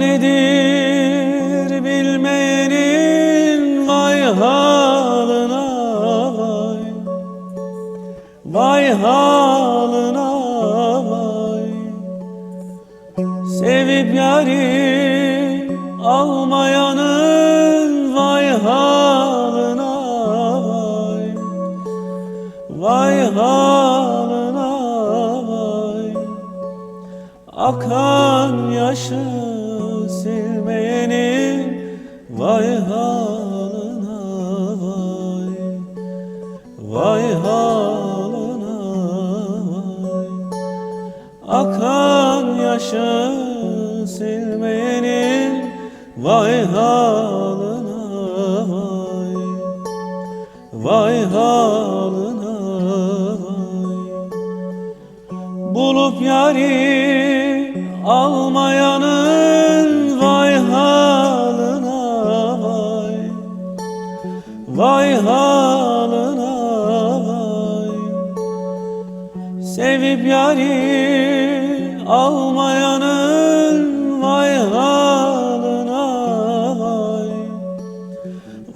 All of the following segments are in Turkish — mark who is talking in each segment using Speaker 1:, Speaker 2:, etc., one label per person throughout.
Speaker 1: nedir bilmeyenin vay haline vay. Vay haline vay. Sevip yari almayanın vay haline vay. Vay haline vay. Akan yaşı Vay Akan yaşı silmeyenin vay haline vay haline vay Bulup yari almayanın vay haline vay Vay haline Sevip yari almayanın vay haline vay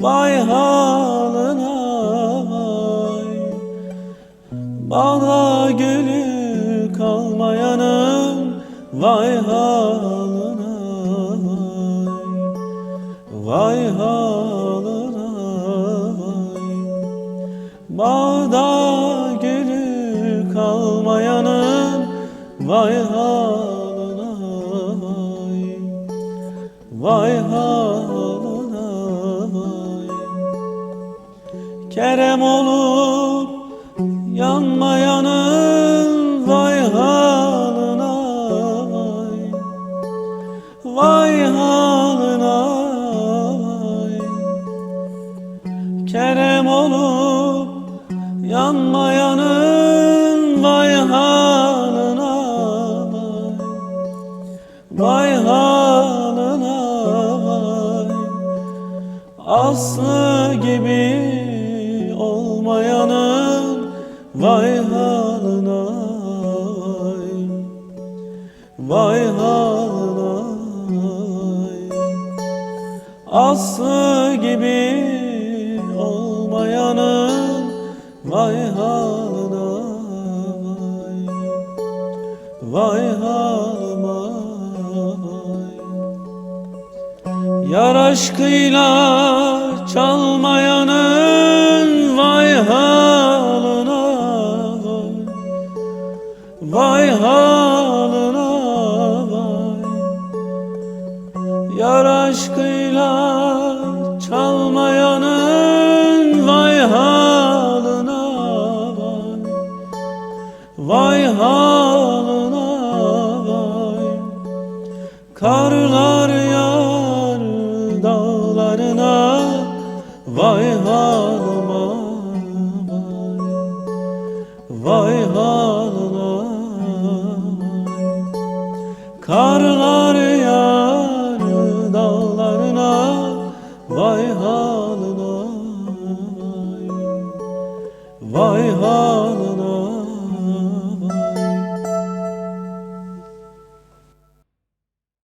Speaker 1: Vay haline vay Bağla gülü kalmayanın vay haline vay Vay haline vay Bağda vay haline vay. Vay haline vay. Kerem olup yanmayanın vay haline vay. Vay haline vay. Kerem olup yanmayanın Aslı gibi olmayanın vay haline vay Vay haline vay Aslı gibi olmayanın vay haline vay Vay haline Yar aşkıyla çalmayanın vay haline vay. Vay haline vay. Yar aşkıyla çalmayanın vay haline vay. Vay haline vay. Karlar Vay halına Karlar yağar dağlarına Vay halına. Vay halına.